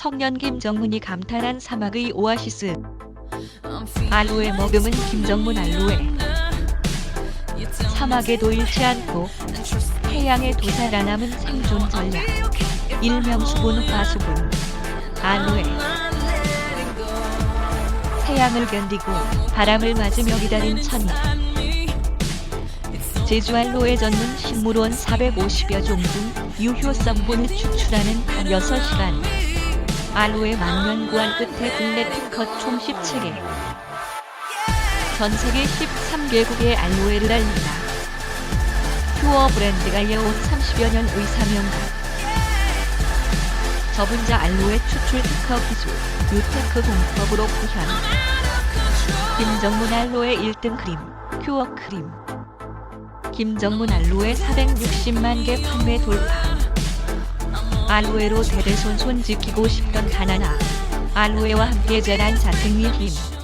청년 김정문이 감탄한 사막의 오아시스. 알로에 머금은 김정문 알로에. 사막에도 잃지 않고 해양에 도살아남은 생존 전략. 일명 수분 과수분. 알로에. 태양을 견디고 바람을 맞으며 기다린 천이. 제주 알로에 젓는 식물원 450여 종 중 유효성분을 추출하는 6시간 알로에 만년 구한 끝에 국내 특허 총 17개. 전 세계 13개국의 알로에를 알린다. 퓨어 브랜드가 이어온 30여 년 의 사명감 저분자 알로에 추출 특허 기술 유테크 공법으로 구현. 김정문 알로에 1등 크림 퓨어 크림. 김정문 알로에 460만 개 판매 돌파 알로에로 대대손손 지키고 싶던 가나나 알로에와 함께 자란 자택미 힘